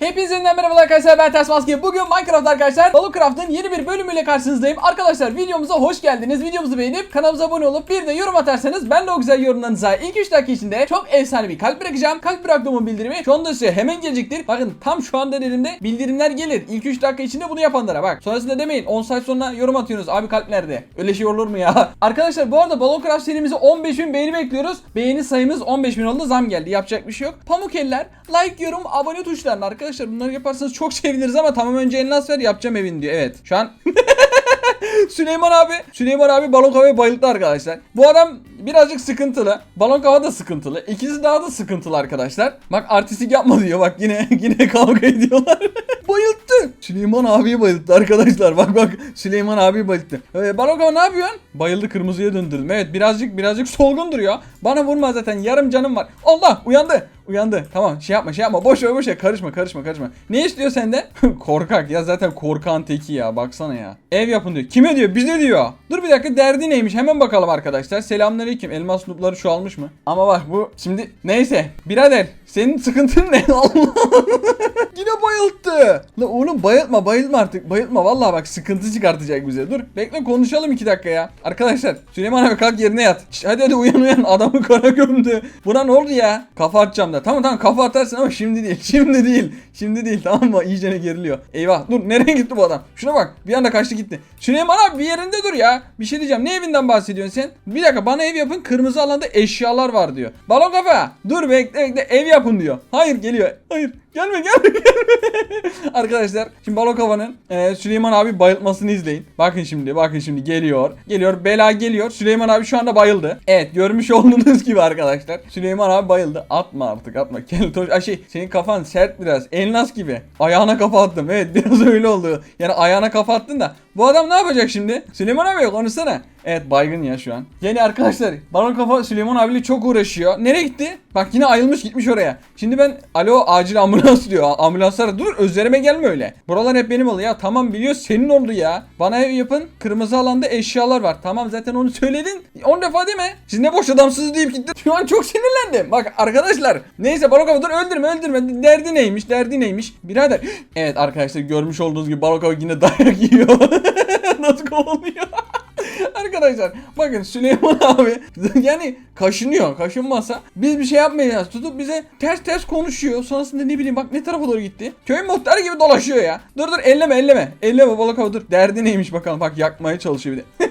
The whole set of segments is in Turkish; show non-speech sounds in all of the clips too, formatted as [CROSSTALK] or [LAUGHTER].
Hepinize yeniden merhabalar arkadaşlar ben Ters. Bugün Minecraft arkadaşlar Balıcraft'ın yeni bir bölümüyle karşınızdayım. Arkadaşlar videomuza hoş geldiniz. Videomuzu beğenip kanalımıza abone olup bir de yorum atarsanız ben de o güzel yorumlarınıza ilk 3 dakika içinde çok efsane bir kalp bırakacağım. Kalp bıraktığımın bildirimi şu anda size hemen gelecektir. Bakın tam şu anda elimde bildirimler gelir. İlk 3 dakika içinde bunu yapanlara bak. Sonrasında demeyin 10 saat sonra yorum atıyorsunuz. Abi kalp nerede? Öyle şey olur mu ya? [LAUGHS] arkadaşlar bu arada Balıcraft serimizi 15.000 beğeni bekliyoruz. Beğeni sayımız 15.000 oldu. Zam geldi. Yapacak bir şey yok. Pamuk eller, like, yorum, abone tuşlarına arkadaşlar bunları yaparsanız çok seviniriz ama tamam önce elini as ver yapacağım evin diyor. Evet. Şu an [LAUGHS] Süleyman abi Süleyman abi balon kafaya bayıldı arkadaşlar. Bu adam birazcık sıkıntılı. Balon kafa da sıkıntılı. İkisi daha da sıkıntılı arkadaşlar. Bak artistik yapma diyor. Bak yine [LAUGHS] yine kavga ediyorlar. [LAUGHS] bayılttı. Süleyman abiyi bayılttı arkadaşlar. Bak bak Süleyman abi bayılttı. Ee, balon kafa ne yapıyorsun? Bayıldı kırmızıya döndürdüm. Evet birazcık birazcık solgun duruyor. Bana vurma zaten yarım canım var. Allah uyandı. Uyandı. Tamam şey yapma şey yapma. Boş ver boş ver. Karışma karışma karışma. Ne istiyor sende? [LAUGHS] Korkak ya zaten korkan teki ya. Baksana ya. Ev yapın diyor. Kime diyor? Bize diyor. Dur bir dakika derdi neymiş? Hemen bakalım arkadaşlar. Selamünaleyküm. Elmas nutları şu almış mı? Ama bak bu şimdi neyse. Birader senin sıkıntın ne? [LAUGHS] Allah. Yine bayılttı. La oğlum bayıltma bayıltma artık. Bayıltma vallahi bak sıkıntı çıkartacak bize. Dur bekle konuşalım iki dakika ya. Arkadaşlar Süleyman abi kalk yerine yat. Şş, hadi hadi uyan uyan adamı [LAUGHS] kara gömdü. Buna ne oldu ya? Kafa atacağım da. Tamam tamam kafa atarsın ama şimdi değil. [LAUGHS] Şimdi değil. Şimdi değil tamam mı? İyicene geriliyor. Eyvah dur nereye gitti bu adam? Şuna bak bir anda kaçtı gitti. Süleyman abi bir yerinde dur ya. Bir şey diyeceğim. Ne evinden bahsediyorsun sen? Bir dakika bana ev yapın. Kırmızı alanda eşyalar var diyor. Balon kafa. Dur bekle bekle ev yapın diyor. Hayır geliyor. Hayır. Gelme gelme [LAUGHS] gelme. Arkadaşlar şimdi Balon Kafa'nın e, Süleyman abi bayıltmasını izleyin. Bakın şimdi bakın şimdi geliyor. Geliyor bela geliyor. Süleyman abi şu anda bayıldı. Evet görmüş [LAUGHS] olduğunuz gibi arkadaşlar. Süleyman abi bayıldı. Atma artık atma. Keltoş ay şey senin kafan sert biraz. Elnas gibi. Ayağına kafa attım. Evet [LAUGHS] biraz öyle oldu. Yani ayağına kafa attın da. Bu adam ne yapacak şimdi? Süleyman abi konuşsana. Evet baygın ya şu an. Yani arkadaşlar Balon Kafa Süleyman abiyle çok uğraşıyor. Nereye gitti? Bak yine ayrılmış gitmiş oraya. Şimdi ben alo acil ambulans diyor. Ambulanslara dur özlerime gelme öyle. Buralar hep benim oldu ya. Tamam biliyor senin oldu ya. Bana ev yapın. Kırmızı alanda eşyalar var. Tamam zaten onu söyledin. 10 defa mi? Siz ne boş adamsınız deyip gitti. Şu an çok sinirlendim. Bak arkadaşlar. Neyse Balon Kafa dur öldürme öldürme. Derdi neymiş derdi neymiş. Birader. [GASPS] Evet arkadaşlar görmüş olduğunuz gibi Balon Kafa yine [LAUGHS] dayak yiyor. [LAUGHS] Nasıl kovalıyor? [LAUGHS] Arkadaşlar bakın Süleyman [LAUGHS] abi yani kaşınıyor. Kaşınmasa biz bir şey yapmayacağız. Tutup bize ters ters konuşuyor. Sonrasında ne bileyim bak ne tarafa doğru gitti. Köy muhtarı gibi dolaşıyor ya. Dur dur elleme elleme. Elleme balık hava dur. Derdi neymiş bakalım. Bak yakmaya çalışıyor bir de.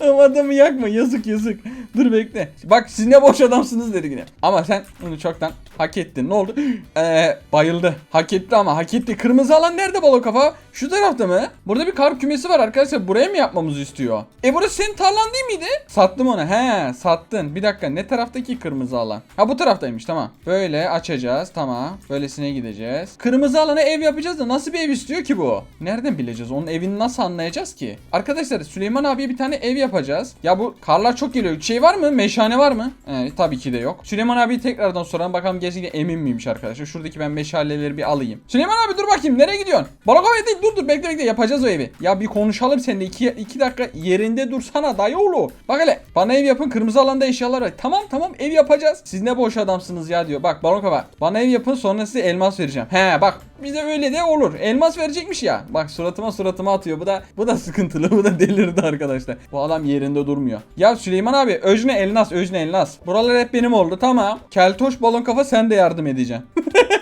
[LAUGHS] Ama adamı yakma yazık yazık. Dur bekle. Bak siz ne boş adamsınız dedi yine. Ama sen onu çoktan hak ettin. Ne oldu? Eee [GASPS] bayıldı. Hak etti ama hak etti. Kırmızı alan nerede balık kafa? Şu tarafta mı? Burada bir kar kümesi var arkadaşlar. Buraya mı yapmamızı istiyor? E burası senin tarlan değil miydi? Sattım onu. He sattın. Bir dakika ne taraftaki kırmızı alan? Ha bu taraftaymış tamam. Böyle açacağız tamam. Böylesine gideceğiz. Kırmızı alana ev yapacağız da nasıl bir ev istiyor ki bu? Nereden bileceğiz? Onun evini nasıl anlayacağız ki? Arkadaşlar Süleyman abiye bir tane ev yapacağız. Ya bu karlar çok geliyor. Şey var mı? Meşhane var mı? Evet tabii ki de yok. Süleyman abi tekrardan soralım bakalım gerçekten emin miymiş arkadaşlar. Şuradaki ben meşaleleri bir alayım. Süleyman abi dur bakayım nereye gidiyorsun? Balık havaya değil dur dur bekle bekle yapacağız o evi. Ya bir konuşalım seninle iki, iki dakika yerinde dursana dayıoğlu. Bak hele bana ev yapın kırmızı alanda eşyalar var. Tamam tamam ev yapacağız. Siz ne boş adamsınız ya diyor. Bak balon kafa bana ev yapın sonra size elmas vereceğim. He bak bize öyle de olur. Elmas verecekmiş ya. Bak suratıma suratıma atıyor. Bu da bu da sıkıntılı. Bu da delirdi arkadaşlar. Bu adam yerinde durmuyor. Ya Süleyman abi Öjne Elnas Öjne Elnas. Buralar hep benim oldu tamam. Keltoş balon kafa sen de yardım edeceksin. [LAUGHS]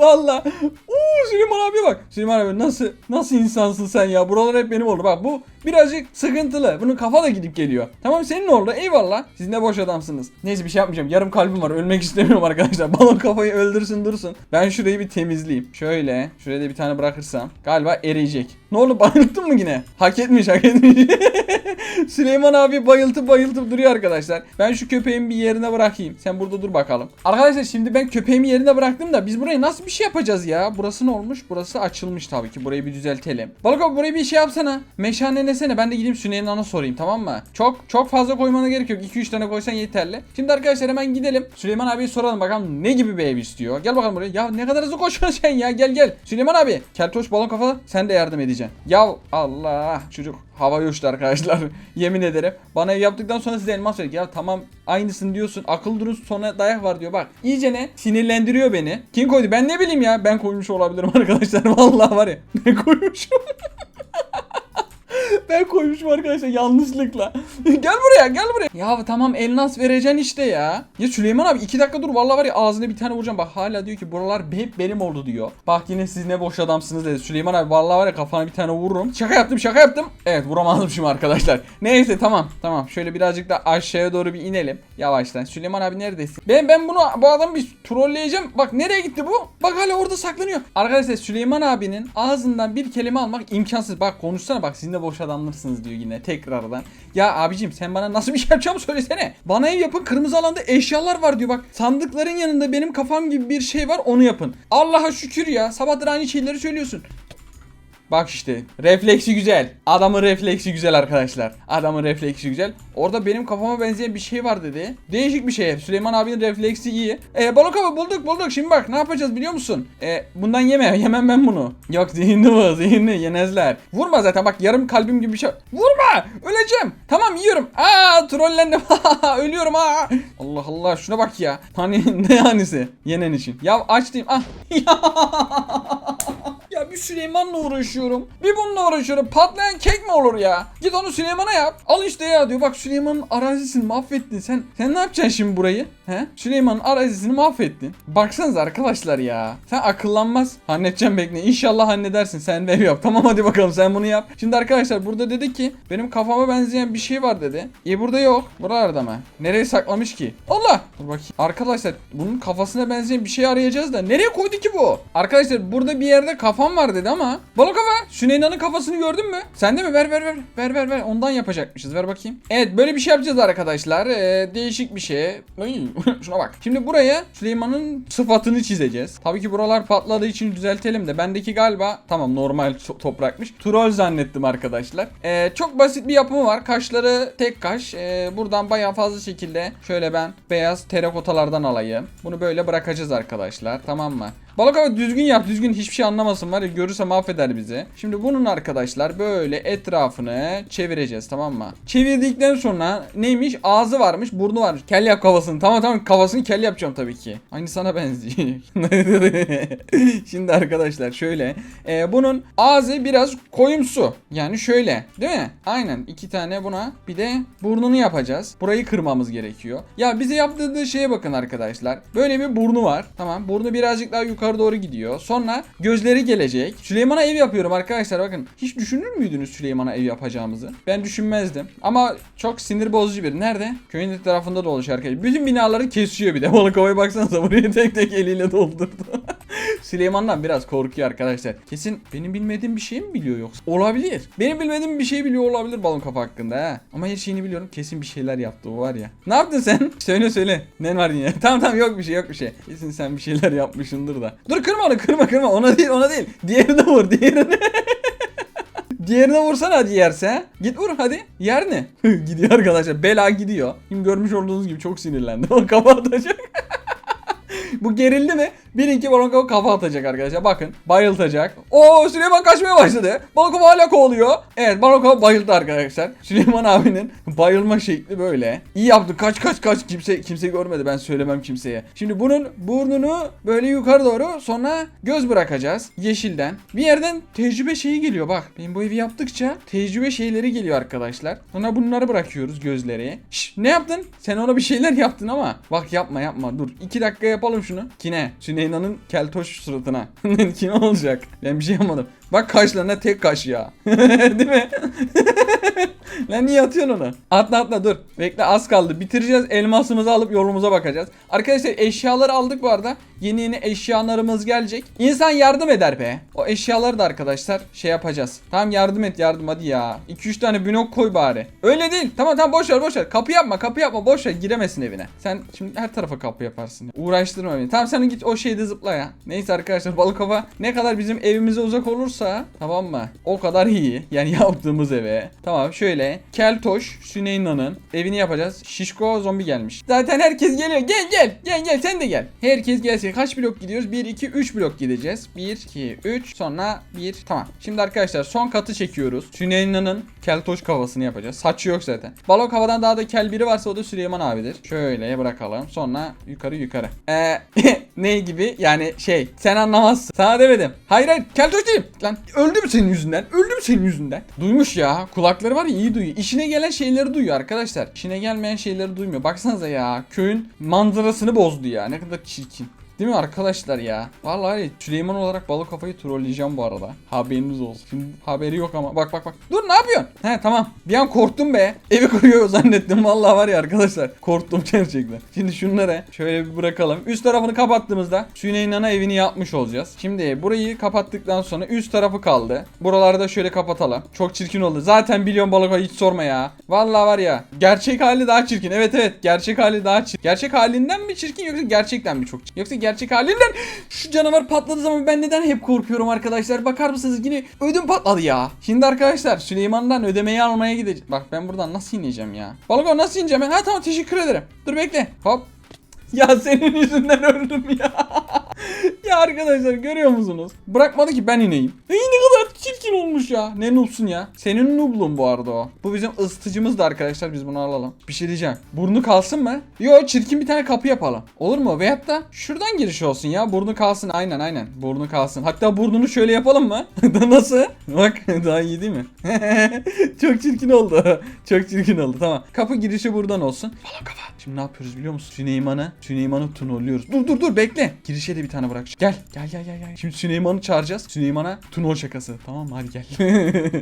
valla. Uuu Süleyman abi bak. Süleyman abi nasıl nasıl insansın sen ya? Buralar hep benim oldu. Bak bu birazcık sıkıntılı. Bunun kafa da gidip geliyor. Tamam senin oldu? Eyvallah. Siz ne boş adamsınız. Neyse bir şey yapmayacağım. Yarım kalbim var. Ölmek istemiyorum arkadaşlar. [LAUGHS] Balon kafayı öldürsün dursun. Ben şurayı bir temizleyeyim. Şöyle. Şuraya da bir tane bırakırsam. Galiba eriyecek. Ne oldu? [LAUGHS] Bayılttın mı yine? Hak etmiş hak etmiş [LAUGHS] Süleyman abi bayıltıp bayıltıp duruyor arkadaşlar. Ben şu köpeğimi bir yerine bırakayım. Sen burada dur bakalım. Arkadaşlar şimdi ben köpeğimi yerine bıraktım da biz burayı nasıl bir şey yapacağız ya? Burası ne olmuş? Burası açılmış tabii ki. Burayı bir düzeltelim. Balık abi burayı bir şey yapsana. Meşalenesene ben de gideyim Süleyman'a sorayım tamam mı? Çok çok fazla koymana gerek yok. 2-3 tane koysan yeterli. Şimdi arkadaşlar hemen gidelim. Süleyman abiye soralım. Bakalım ne gibi bir ev istiyor? Gel bakalım buraya. Ya ne kadar hızlı koşuyorsun sen ya? Gel gel. Süleyman abi keltoş balon kafa sen de yardım edeceksin. Ya Allah. Çocuk Hava uçtu arkadaşlar. [LAUGHS] Yemin ederim. Bana ev yaptıktan sonra size elmas verecek. Ya tamam aynısını diyorsun. Akıl durun sonra dayak var diyor. Bak iyice ne sinirlendiriyor beni. Kim koydu? Ben ne bileyim ya. Ben koymuş olabilirim [LAUGHS] arkadaşlar. Vallahi var ya. Ben koymuşum. [LAUGHS] [LAUGHS] Ben koymuşum arkadaşlar yanlışlıkla. [LAUGHS] gel buraya gel buraya. Ya tamam elmas vereceksin işte ya. Ya Süleyman abi iki dakika dur vallahi var ya ağzına bir tane vuracağım. Bak hala diyor ki buralar hep benim oldu diyor. Bak yine siz ne boş adamsınız dedi. Süleyman abi vallahi var ya kafana bir tane vururum. Şaka yaptım şaka yaptım. Evet vuramadım şimdi arkadaşlar. Neyse tamam tamam. Şöyle birazcık da aşağıya doğru bir inelim. Yavaştan. Süleyman abi neredesin? Ben ben bunu bu adamı bir trolleyeceğim. Bak nereye gitti bu? Bak hala orada saklanıyor. Arkadaşlar Süleyman abinin ağzından bir kelime almak imkansız. Bak konuşsana bak siz de boş adamlarsınız diyor yine tekrardan. Ya abicim sen bana nasıl bir şey yapacağımı söylesene. Bana ev yapın kırmızı alanda eşyalar var diyor bak. Sandıkların yanında benim kafam gibi bir şey var onu yapın. Allah'a şükür ya sabahdır aynı şeyleri söylüyorsun. Bak işte refleksi güzel. Adamın refleksi güzel arkadaşlar. Adamın refleksi güzel. Orada benim kafama benzeyen bir şey var dedi. Değişik bir şey. Süleyman abinin refleksi iyi. E balık abi bulduk bulduk. Şimdi bak ne yapacağız biliyor musun? E bundan yeme. [LAUGHS] Yemem ben bunu. Yok zihni bu zihni yenezler. Vurma zaten bak yarım kalbim gibi bir şey. Vurma. Öleceğim. Tamam yiyorum. Aa trollendim. [LAUGHS] Ölüyorum ha. Allah Allah şuna bak ya. Hani [LAUGHS] ne yanisi? Yenen için. Ya açtım. Ah. Bir Süleyman'la uğraşıyorum. Bir bununla uğraşıyorum. Patlayan kek mi olur ya? Git onu Süleyman'a yap. Al işte ya diyor. Bak Süleyman'ın arazisini mahvettin. Sen sen ne yapacaksın şimdi burayı? He? Süleyman'ın arazisini mahvettin. Baksanıza arkadaşlar ya. Sen akıllanmaz. Halledeceğim bekle. İnşallah halledersin. Sen ev yap. Tamam hadi bakalım sen bunu yap. Şimdi arkadaşlar burada dedi ki benim kafama benzeyen bir şey var dedi. E burada yok. Buralarda mı? Nereye saklamış ki? Allah! Dur bakayım. Arkadaşlar bunun kafasına benzeyen bir şey arayacağız da. Nereye koydu ki bu? Arkadaşlar burada bir yerde kafam var dedi ama. Balık kafa. Süneyna'nın kafasını gördün mü? Sen de mi? Ver ver ver. Ver ver ver. Ondan yapacakmışız. Ver bakayım. Evet böyle bir şey yapacağız arkadaşlar. Ee, değişik bir şey. [LAUGHS] Şuna bak. Şimdi buraya Süleyman'ın sıfatını çizeceğiz. Tabii ki buralar patladığı için düzeltelim de. Bendeki galiba tamam normal to- toprakmış. Troll zannettim arkadaşlar. Ee, çok basit bir yapımı var. Kaşları tek kaş. Ee, buradan bayağı fazla şekilde şöyle ben beyaz terakotalardan alayım. Bunu böyle bırakacağız arkadaşlar. Tamam mı? Balık abi düzgün yap düzgün hiçbir şey anlamasın var ya görürse mahveder bizi. Şimdi bunun arkadaşlar böyle etrafını çevireceğiz tamam mı? Çevirdikten sonra neymiş ağzı varmış burnu varmış. Kel yap kafasını tamam tamam kafasını kel yapacağım tabii ki. Aynı sana benziyor. [LAUGHS] Şimdi arkadaşlar şöyle e, bunun ağzı biraz koyumsu yani şöyle değil mi? Aynen iki tane buna bir de burnunu yapacağız. Burayı kırmamız gerekiyor. Ya bize yaptırdığı şeye bakın arkadaşlar. Böyle bir burnu var. Tamam burnu birazcık daha yukarı doğru gidiyor. Sonra gözleri gelecek. Süleyman'a ev yapıyorum arkadaşlar bakın. Hiç düşünür müydünüz Süleyman'a ev yapacağımızı? Ben düşünmezdim. Ama çok sinir bozucu bir. Nerede? Köyün etrafında dolaşıyor arkadaşlar. Bütün binaları kesiyor bir de. [LAUGHS] Balık havaya baksanıza burayı tek tek eliyle doldurdu. [LAUGHS] Süleyman'dan biraz korkuyor arkadaşlar. Kesin benim bilmediğim bir şey mi biliyor yoksa? Olabilir. Benim bilmediğim bir şey biliyor olabilir balon kafa hakkında ha. Ama her şeyini biliyorum. Kesin bir şeyler yaptı o var ya. Ne yaptın sen? [LAUGHS] söyle söyle. Ne var yine? [LAUGHS] tamam tamam yok bir şey yok bir şey. Kesin sen bir şeyler yapmışsındır da. Dur kırma onu kırma kırma. Ona değil ona değil. Diğerine vur diğerine. [LAUGHS] Diğerine vursana hadi yerse. Git vur hadi. Yer ne? gidiyor arkadaşlar. Bela gidiyor. Şimdi görmüş olduğunuz gibi çok sinirlendi. O kafa atacak. Bu gerildi mi? Bir iki balon kafa atacak arkadaşlar. Bakın bayıltacak. Oo Süleyman kaçmaya başladı. Kafa hala kovalıyor. Evet kafa bayıldı arkadaşlar. [LAUGHS] Süleyman abinin bayılma şekli böyle. İyi yaptı. Kaç kaç kaç. Kimse kimse görmedi. Ben söylemem kimseye. Şimdi bunun burnunu böyle yukarı doğru sonra göz bırakacağız. Yeşilden. Bir yerden tecrübe şeyi geliyor bak. Benim bu evi yaptıkça tecrübe şeyleri geliyor arkadaşlar. Sonra bunları bırakıyoruz gözleri. Şş, ne yaptın? Sen ona bir şeyler yaptın ama. Bak yapma yapma dur. iki dakika yapalım şunu. Kine. Süneyna'nın keltoş suratına. [LAUGHS] Kine olacak. Ben bir şey yapmadım. Bak kaşlarına tek kaş ya. [LAUGHS] Değil mi? [LAUGHS] [LAUGHS] Lan niye atıyorsun onu? Atla atla dur. Bekle az kaldı. Bitireceğiz. Elmasımızı alıp yolumuza bakacağız. Arkadaşlar eşyaları aldık bu arada. Yeni yeni eşyalarımız gelecek. İnsan yardım eder be. O eşyaları da arkadaşlar şey yapacağız. Tamam yardım et yardım hadi ya. 2-3 tane blok koy bari. Öyle değil. Tamam tamam boş ver boş ver. Kapı yapma kapı yapma boş ver giremesin evine. Sen şimdi her tarafa kapı yaparsın. Uğraştırma beni. Tamam sen git o şeyde zıpla ya. Neyse arkadaşlar balık kafa ne kadar bizim evimize uzak olursa tamam mı? O kadar iyi. Yani [LAUGHS] yaptığımız eve. Tamam şöyle şöyle Keltoş Süneyna'nın evini yapacağız. Şişko zombi gelmiş. Zaten herkes geliyor. Gel gel. Gel gel sen de gel. Herkes gelsin. Kaç blok gidiyoruz? 1 2 3 blok gideceğiz. 1 2 3 sonra 1 tamam. Şimdi arkadaşlar son katı çekiyoruz. Süneyna'nın Keltoş kafasını yapacağız. Saçı yok zaten. Balok havadan daha da kel biri varsa o da Süleyman abidir. Şöyle bırakalım. Sonra yukarı yukarı. Eee [LAUGHS] ne gibi? Yani şey sen anlamazsın. Sana demedim. Hayır hayır keltoş değilim. Lan öldüm senin yüzünden. Öldüm senin yüzünden. Duymuş ya. Kulakları var ya iyi duyuyor. İşine gelen şeyleri duyuyor arkadaşlar. İşine gelmeyen şeyleri duymuyor. Baksanıza ya. Köyün manzarasını bozdu ya. Ne kadar çirkin. Değil mi arkadaşlar ya? Vallahi Süleyman olarak balık kafayı trolleyeceğim bu arada. Haberiniz olsun. Şimdi haberi yok ama. Bak bak bak. Dur ne yapıyorsun? He tamam. Bir an korktum be. Evi [LAUGHS] kuruyor zannettim. Vallahi var ya arkadaşlar. Korktum [LAUGHS] gerçekten. Şimdi şunları şöyle bir bırakalım. Üst tarafını kapattığımızda Süleymana evini yapmış olacağız. Şimdi burayı kapattıktan sonra üst tarafı kaldı. Buraları da şöyle kapatalım. Çok çirkin oldu. Zaten biliyorum balık hiç sorma ya. Vallahi var ya. Gerçek hali daha çirkin. Evet evet. Gerçek hali daha çirkin. Gerçek halinden mi çirkin yoksa gerçekten mi çok çirkin? Yoksa gerçek halinden şu canavar patladığı zaman ben neden hep korkuyorum arkadaşlar? Bakar mısınız yine ödüm patladı ya. Şimdi arkadaşlar Süleyman'dan ödemeyi almaya gideceğim. Bak ben buradan nasıl ineceğim ya? Balık o nasıl ineceğim? Ha tamam teşekkür ederim. Dur bekle. Hop. Ya senin yüzünden öldüm ya. [LAUGHS] ya arkadaşlar görüyor musunuz? Bırakmadı ki ben ineyim. Ne kadar çirkin olmuş ya. Ne noobsun ya. Senin noobluğun bu arada o. Bu bizim ısıtıcımız da arkadaşlar biz bunu alalım. Bir şey diyeceğim. Burnu kalsın mı? Yo çirkin bir tane kapı yapalım. Olur mu? Veyahut da şuradan giriş olsun ya. Burnu kalsın. Aynen aynen. Burnu kalsın. Hatta burnunu şöyle yapalım mı? [LAUGHS] nasıl? Bak [LAUGHS] daha iyi değil mi? [LAUGHS] Çok çirkin oldu. Çok çirkin oldu. Tamam. Kapı girişi buradan olsun. Falan kafa. Şimdi ne yapıyoruz biliyor musun? Süleyman'ı Süleyman'ı tunolluyoruz. Dur dur dur bekle. Girişe de bir tane bırak. Gel. Gel gel gel gel. Şimdi Süleyman'ı çağıracağız. Süleyman'a tunol şakası. Tamam? Hadi gel.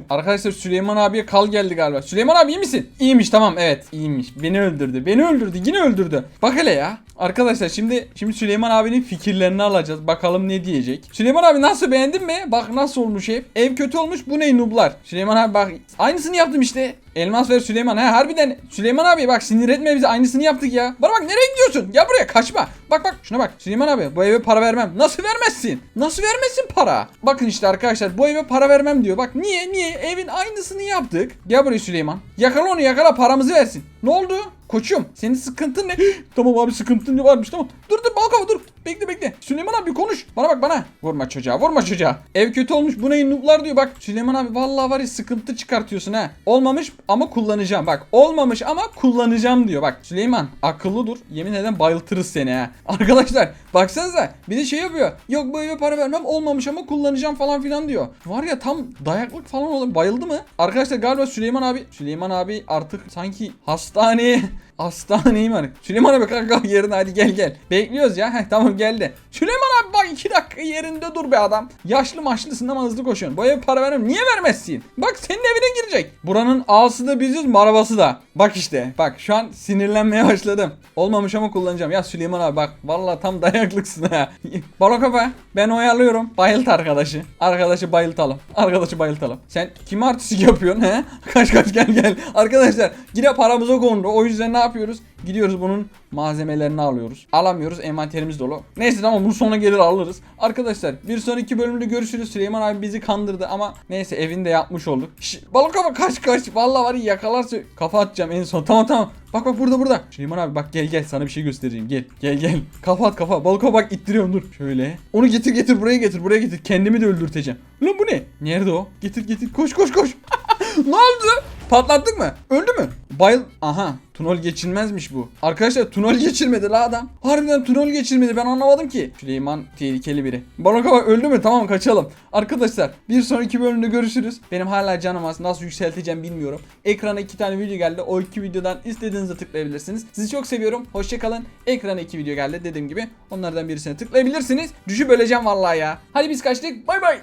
[LAUGHS] Arkadaşlar Süleyman abiye kal geldi galiba. Süleyman abi iyi misin? İyiymiş tamam evet iyiymiş. Beni öldürdü. Beni öldürdü. Yine öldürdü. Bak hele ya. Arkadaşlar şimdi şimdi Süleyman abinin fikirlerini alacağız. Bakalım ne diyecek. Süleyman abi nasıl beğendin mi? Bak nasıl olmuş ev. Ev kötü olmuş. Bu ne nublar? Süleyman abi bak aynısını yaptım işte. Elmas ver Süleyman. He harbiden Süleyman abi bak sinir etme bizi. Aynısını yaptık ya. Bana bak nereye gidiyorsun? Gel buraya kaçma. Bak bak şuna bak. Süleyman abi bu eve para vermem. Nasıl vermezsin? Nasıl vermezsin para? Bakın işte arkadaşlar bu eve para vermem diyor. Bak niye niye? Evin aynısını yaptık. Gel buraya Süleyman. Yakala onu yakala paramızı versin. Ne oldu? Koçum senin sıkıntın ne? [GASPS] tamam abi sıkıntın varmış tamam. Dur dur Balkava dur. Bekle bekle. Süleyman abi konuş. Bana bak bana. Vurma çocuğa vurma çocuğa. Ev kötü olmuş bu ne nublar diyor. Bak Süleyman abi vallahi var ya sıkıntı çıkartıyorsun ha. Olmamış ama kullanacağım. Bak olmamış ama kullanacağım diyor. Bak Süleyman akıllı dur. Yemin eden bayıltırız seni ha. [LAUGHS] Arkadaşlar baksanıza bir de şey yapıyor. Yok bu eve para vermem olmamış ama kullanacağım falan filan diyor. Var ya tam dayaklık falan olur. Bayıldı mı? Arkadaşlar galiba Süleyman abi Süleyman abi artık sanki hastaneye [LAUGHS] Hastaneyim hani. Süleyman abi kalk [LAUGHS] yerine hadi gel gel. Bekliyoruz ya. Heh tamam geldi. Süleyman abi bak iki dakika yerinde dur be adam. Yaşlı maşlısın ama hızlı koşuyorsun. Bu eve para vermem. Niye vermezsin? Bak senin evine girecek. Buranın ağası da biziz marabası da. Bak işte. Bak şu an sinirlenmeye başladım. Olmamış ama kullanacağım. Ya Süleyman abi bak. Vallahi tam dayaklıksın ha. [LAUGHS] Balo kafa. Ben oyalıyorum. Bayılt arkadaşı. Arkadaşı bayıltalım. Arkadaşı bayıltalım. Sen kim artistik yapıyorsun he? [LAUGHS] Kaç kaç gel gel. Arkadaşlar yine paramıza kondu. O yüzden ne yapıyoruz? Gidiyoruz bunun malzemelerini alıyoruz. Alamıyoruz envanterimiz dolu. Neyse tamam bunu sonra gelir alırız. Arkadaşlar bir sonraki bölümde görüşürüz. Süleyman abi bizi kandırdı ama neyse evinde yapmış olduk. Şş, balık kafa kaç kaç. Vallahi var ya yakalarsa kafa atacağım en son. Tamam tamam. Bak bak burada burada. Süleyman abi bak gel gel sana bir şey göstereceğim. Gel gel gel. Kafa at kafa. Balık bak ittiriyorum dur. Şöyle. Onu getir getir buraya getir buraya getir. Kendimi de öldürteceğim. Lan bu ne? Nerede o? Getir getir koş koş koş. [LAUGHS] ne oldu? Patlattık mı? Öldü mü? Bayıl... Aha. Tunol geçilmezmiş bu. Arkadaşlar tunol geçirmedi la adam. Harbiden tunol geçirmedi ben anlamadım ki. Süleyman tehlikeli biri. Baroka bak öldü mü? Tamam kaçalım. Arkadaşlar bir sonraki bölümde görüşürüz. Benim hala canım az. Nasıl yükselteceğim bilmiyorum. Ekrana iki tane video geldi. O iki videodan istediğinizi tıklayabilirsiniz. Sizi çok seviyorum. Hoşçakalın. Ekrana iki video geldi dediğim gibi. Onlardan birisine tıklayabilirsiniz. Düşüp öleceğim vallahi ya. Hadi biz kaçtık. Bay bay.